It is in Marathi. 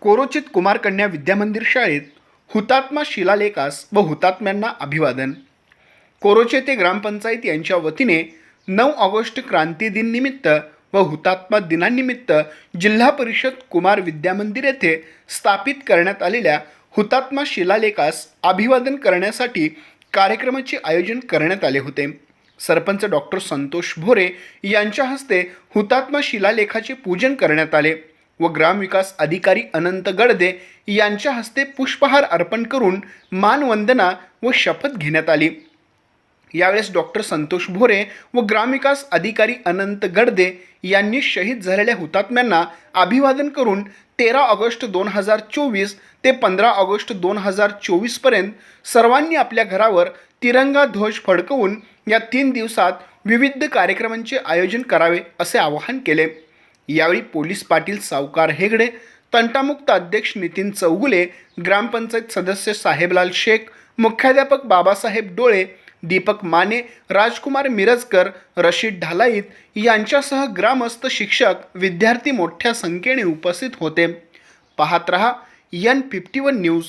कोरोचित कुमारकन्या विद्यामंदिर शाळेत हुतात्मा शिलालेखास व हुतात्म्यांना अभिवादन. कोरोचे ते ग्रामपंचायत यांच्या वतीने नऊ ऑगस्ट क्रांती दिन निमित्त व हुतात्मा दिनानिमित्त जिल्हा परिषद कुमार विद्यामंदिर येथे स्थापित करण्यात आलेल्या हुतात्मा शिलालेखास अभिवादन करण्यासाठी कार्यक्रमाचे आयोजन करण्यात आले होते. सरपंच डॉक्टर संतोष भोरे यांच्या हस्ते हुतात्मा शिलालेखाचे पूजन करण्यात आले. व ग्रामविकास अधिकारी अनंत गडदे यांच्या हस्ते पुष्पहार अर्पण करून मानवंदना व शपथ घेण्यात आली. यावेळेस डॉक्टर संतोष भोरे व ग्रामविकास अधिकारी अनंत गडदे यांनी शहीद झालेल्या हुतात्म्यांना अभिवादन करून तेरा ऑगस्ट दोन हजार चोवीस ते पंधरा ऑगस्ट दोन हजार चोवीसपर्यंत सर्वांनी आपल्या घरावर तिरंगा ध्वज फडकवून या तीन दिवसात विविध कार्यक्रमांचे आयोजन करावे असे आवाहन केले. यावेळी पोलीस पाटील सावकार हेगडे तंटामुक्त अध्यक्ष नितीन चौगुले ग्रामपंचायत सदस्य साहेबलाल शेख मुख्याध्यापक बाबासाहेब डोळे दीपक माने राजकुमार मिरजकर रशीद ढालाईत यांच्यासह ग्रामस्थ शिक्षक विद्यार्थी मोठ्या संख्येने उपस्थित होते. पाहत रहा यन फिफ्टी वन न्यूज